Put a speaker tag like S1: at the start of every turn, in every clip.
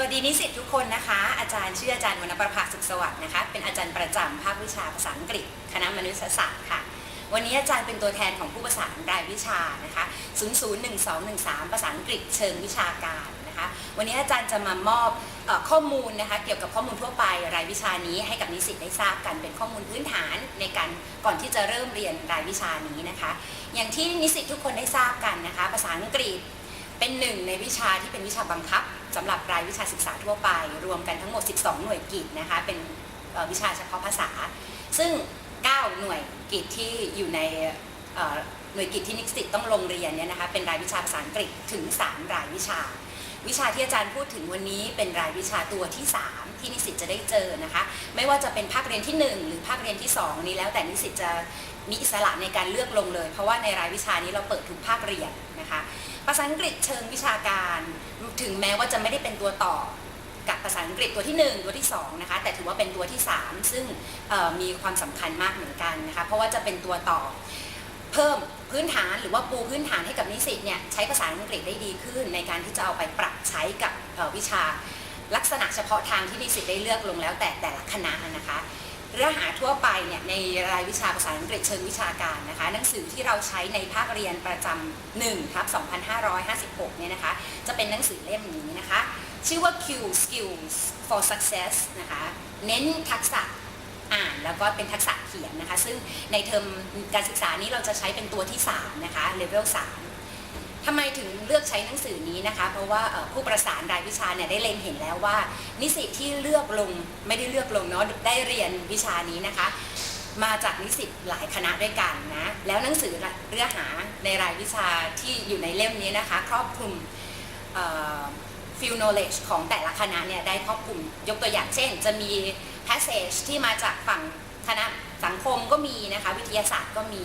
S1: วัสดีนิสิตทุกคนนะคะ อาจารย์ชื่ออาจารย์วรรณประภาสุขสวัสดิ์นะคะ เป็นอาจารย์ประจำภาควิชาภาษาอังกฤษ คณะมนุษยศาสตร์ค่ะ วันนี้อาจารย์เป็นตัวแทนของผู้ประสานรายวิชานะคะ001213 ภาษาอังกฤษเชิงวิชาการนะคะ วันนี้อาจารย์จะมามอบอข้อมูลนะคะเกี่ยวกับข้อมูลทั่วไปรายวิชานี้ให้กับนิสิตได้ทราบกันเป็นข้อมูลพื้นฐานในการก่อนที่จะเริ่มเรียนรายวิชานี้นะคะ อย่างที่นิสิตทุกคนได้ทราบกันนะคะ ภาษาอังกฤษ เป็นหนึ่งในวิชาที่เป็นวิชาบังคับสำหรับรายวิชาศึกษาทั่วไป รวมกันทั้งหมด 12 หน่วยกิจนะคะเป็นวิชาเฉพาะภาษา ซึ่ง 9 หน่วยกิจที่อยู่ในหน่วยกิจที่นิสิตต้องลงเรียนเนี่ยนะคะเป็นรายวิชาภาษาอังกฤษถึง 3 รายวิชา วิชาที่อาจารย์พูดถึงวันนี้เป็นรายวิชาตัวที่ 3 ที่นิสิตจะได้เจอนะคะ ไม่ว่าจะเป็นภาคเรียนที่ 1 หรือภาคเรียนที่ 2 นี้แล้วแต่นิสิตจะ มีอิสระในการเลือกลงเลย เพราะว่าในรายวิชานี้เราเปิดทุกภาคเรียนนะคะ ภาษาอังกฤษเชิงวิชาการถึงแม้ว่าจะไม่ได้เป็นตัวต่อกับภาษาอังกฤษตัวที่ 1 ตัวที่2นะคะแต่ถือว่าเป็นตัวที่ 3 ซึ่งมีความสำคัญมากเหมือนกันนะคะเพราะว่าจะเป็นตัวต่อเพิ่มพื้นฐานหรือว่าปูพื้นฐานให้กับนิสิตเนี่ยใช้ภาษาอังกฤษได้ดีขึ้น ในการที่จะเอาไปปรับใช้กับวิชาลักษณะเฉพาะทางที่นิสิตได้เลือกลงแล้วแต่แต่ละคณะนะคะ เนื้อหาทั่วไปเนี่ยในรายวิชาภาษาอังกฤษเชิงวิชาการนะคะ หนังสือที่เราใช้ในภาคเรียนประจำ1ทับ2556 เนี่ยนะคะ จะเป็นหนังสือเล่มนี้นะคะ ชื่อว่า Q Skills for Success นะคะ เน้นทักษะอ่านแล้วก็เป็นทักษะเขียนนะคะ ซึ่งในเทอมการศึกษานี้เราจะใช้เป็นตัวที่ 3 นะคะเลเวล3 ทำไมถึงเลือกใช้หนังสือนี้นะคะ เพราะว่าผู้ประสานรายวิชาเนี่ยได้เล็งเห็นแล้วว่า นิสิตที่เลือกลงไม่ได้เลือกลงเนาะได้เรียนวิชานี้นะคะ มาจากนิสิตหลายคณะด้วยกันนะแล้วหนังสือเนื้อหาในรายวิชาที่อยู่ในเล่มนี้นะคะ ครอบคลุมฟิลโนเลจของแต่ละคณะเนี่ยได้ครอบคลุมยกตัวอย่างเช่น จะมี passage ที่มาจากฝั่งคณะสังคมก็มีนะคะ วิทยาศาสตร์ก็มี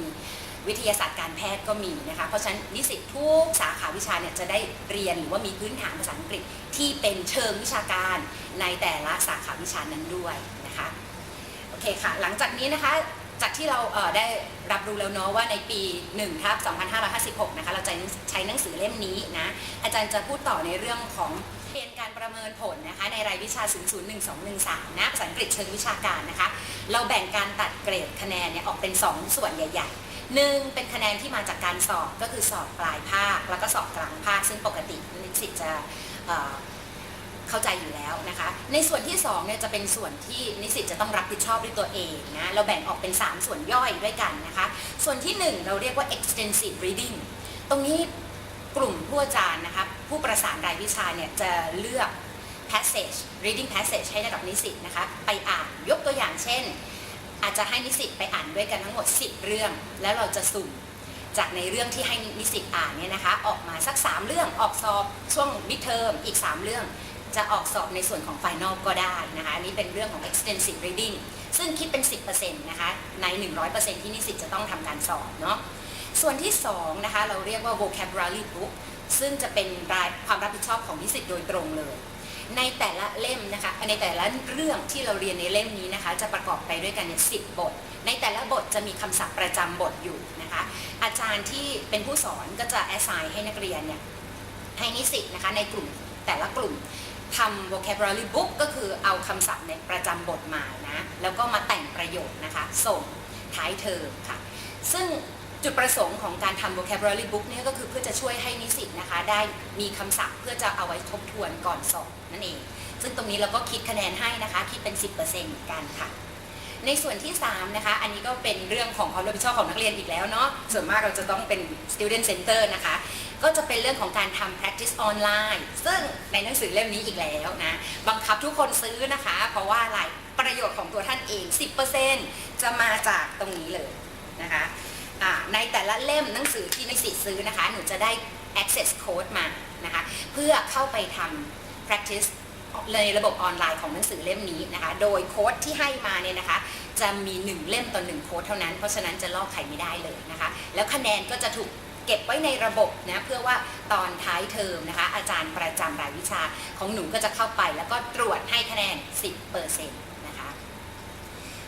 S1: วิทยาศาสตร์การแพทย์ก็มีนะคะ เพราะฉะนั้นนิสิตทุกสาขาวิชาเนี่ยจะได้เรียนหรือว่ามีพื้นฐานภาษาอังกฤษที่เป็นเชิงวิชาการในแต่ละสาขาวิชานั้นด้วยนะคะโอเคค่ะ หลังจากนี้นะคะจากที่เราเได้รับรู้แล้วเนาะว่าในปี1ทับ2556 นะคะ เราจะใช้หนังสือเล่มนี้นะ อาจารย์จะพูดต่อในเรื่องของเกณฑ์การประเมินผลนะคะในรายวิชา 001213 นะภาษาอังกฤษเชิงวิชาการนะคะ เราแบ่งการตัดเกรดคะแนนเนี่ยออกเป็น 2 ส่วนใหญ่ๆ หนึ่งเป็นคะแนนที่มาจากการสอบก็คือสอบปลายภาค แล้วก็สอบกลางภาค ซึ่งปกตินิสิตจะเเข้าใจอยู่แล้วนะคะ ในส่วนที่2เนี่ยจะเป็นส่วนที่นิสิตจะต้องรับผิดชอบด้วยตัวเองนะ เราแบ่งออกเป็น 3 ส่วนย่อยด้วยกันนะคะ ส่วนที่ 1 เราเรียกว่า extensive reading ตรงนี้กลุ่มผู้อาจารย์นะคะผู้ประสานรายวิชาเนี่ยจะเลือก passage reading passage ให้กับนิสิตนะคะ ไปอ่านยกตัวอย่างเช่น อาจจะให้นิสิตไปอ่านด้วยกันทั้งหมด 10 เรื่อง แล้วเราจะสุ่มจากในเรื่องที่ให้นิสิตอ่านเนี่ยนะคะ ออกมาสัก 3 เรื่องออกสอบช่วงมิดเทอมอีก 3 เรื่อง จะออกสอบในส่วนของ Final ก็ได้นะคะอันนี้เป็นเรื่องของ extensive reading ซึ่งคิดเป็น 10%นะคะใน 100%ที่นิสิตจะต้องทำการสอบเนาะส่วนที่2นะคะเราเรียกว่า vocabulary book ซึ่งจะเป็นรายความรับผิดชอบของนิสิตโดยตรงเลย ในแต่ละเล่มนะคะ ในแต่ละเรื่องที่เราเรียนในเล่มนี้นะคะ จะประกอบไปด้วยกันสิบทในแต่ละบทจะมีคำศัพท์ประจำบทอยู่นะคะ อาจารย์ที่เป็นผู้สอนก็จะ assign ให้นักเรียนเนี่ยให้นิสิตนะคะในกลุ่มแต่ละกลุ่มทำ vocabulary book ก็คือเอาคำศัพท์ในประจำบทมานะ แล้วก็มาแต่งประโยคนะคะ ส่งท้ายเทอมค่ะ ซึ่งจุดประสงค์ของการทำ vocabulary book เนี่ยก็คือเพื่อจะช่วยให้นิสิต นะคะ ได้มีคำศัพท์เพื่อจะเอาไว้ทบทวนก่อนสอบนั่นเอง ซึ่งตรงนี้เราก็คิดคะแนนให้นะคะ คิดเป็น 10%เหมือนกันค่ะ ในส่วนที่ 3 นะคะ อันนี้ก็เป็นเรื่องของความรับผิดชอบของนักเรียนอีกแล้วเนาะ ส่วนมากเราจะต้องเป็น student center นะคะ ก็จะเป็นเรื่องของการทำ practice online ซึ่งในหนังสือเล่มนี้อีกแล้วนะ บังคับทุกคนซื้อนะคะ เพราะว่าอะไร ประโยชน์ของตัวท่านเอง 10%จะมาจากตรงนี้เลยนะคะในแต่ละเล่มหนังสือที่นิสิตซื้อนะคะ หนูจะได้ access code มานะคะเพื่อเข้าไปทำ practice ในระบบออนไลน์ของหนังสือเล่มนี้นะคะ โดยโค้ดที่ให้มาเนี่ยนะคะ จะมี 1 เล่มต่อ1โค้ดเท่านั้น เพราะฉะนั้นจะลอกใครไม่ได้เลยนะคะ แล้วคะแนนก็จะถูกเก็บไว้ในระบบนะเพื่อว่าตอนท้ายเทอมนะคะ อาจารย์ประจำรายวิชาของหนูก็จะเข้าไป แล้วก็ตรวจให้คะแนน 10%นะคะ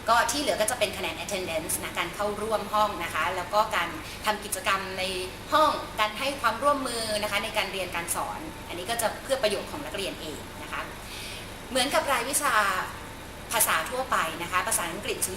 S1: ก็ที่เหลือก็จะเป็นคะแนน attendance นะการเข้าร่วมห้องนะคะ แล้วก็การทำกิจกรรมในห้องการให้ความร่วมมือนะคะในการเรียนการสอน อันนี้ก็จะเพื่อประโยชน์ของนักเรียนเองนะคะเหมือนกับรายวิชาภาษาทั่วไปนะคะภาษาอังกฤษ001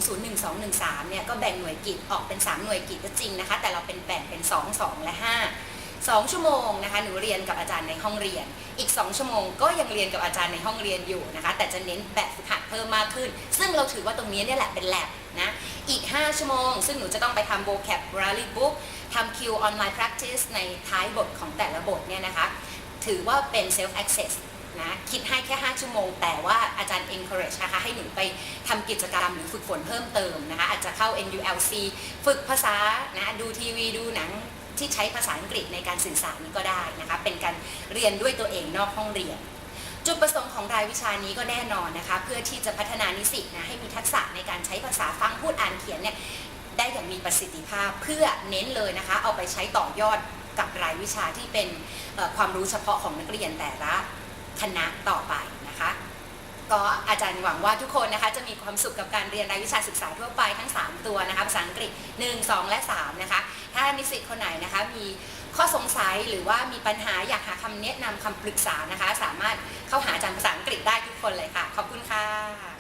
S1: 213 เนี่ยก็แบ่งหน่วยกิจออกเป็น 3 หน่วยกิจก็จริงนะคะ แต่เราเป็นแบ่งเป็น 2 2 และ 5 2 ชั่วโมงนะคะหนูเรียนกับอาจารย์ในห้องเรียน อีก 2 ชั่วโมงก็ยังเรียนกับอาจารย์ในห้องเรียนอยู่นะคะ แต่จะเน้นแบบฝึกหัดเพิ่มมากขึ้น ซึ่งเราถือว่าตรงนี้เนี่ยแหละเป็นแลบนะอีก 5 ชั่วโมง ซึ่งหนูจะต้องไปทำ vocabulary book ทำ Q online practice ในท้ายบทของแต่ละบทเนี่ยนะคะ ถือว่าเป็น self access นะคิดให้แค่ 5 ชั่วโมง แต่ว่าอาจารย์ encourage นะคะให้หนูไปทำกิจกรรมหรือฝึกฝนเพิ่มเติมนะคะอาจจะเข้า NULC ฝึกภาษานะดูทีวีดูหนัง ที่ใช้ภาษาอังกฤษในการสื่อสารนี้ก็ได้นะคะเป็นการเรียนด้วยตัวเองนอกห้องเรียน จุดประสงค์ของรายวิชานี้ก็แน่นอนนะคะ เพื่อที่จะพัฒนานิสิตนะให้มีทักษะในการใช้ภาษาฟังพูดอ่านเขียนเนี่ยได้อย่างมีประสิทธิภาพเพื่อเน้นเลยนะคะ เอาไปใช้ต่อยอดกับรายวิชาที่เป็นความรู้เฉพาะของนักเรียนแต่ละคณะต่อไป ก็อาจารย์หวังว่าทุกคนนะคะจะมีความสุขกับการเรียนรายวิชาศึกษาทั่วไปทั้ง 3 ตัวนะคะภาษาอังกฤษ 1 2 และ 3 นะคะ ถ้านิสิตคนไหนนะคะมีข้อสงสัยหรือว่ามีปัญหาอยากหาคำแนะนำคำปรึกษานะคะ สามารถเข้าหาอาจารย์ภาษาอังกฤษได้ทุกคนเลยค่ะ ขอบคุณค่ะ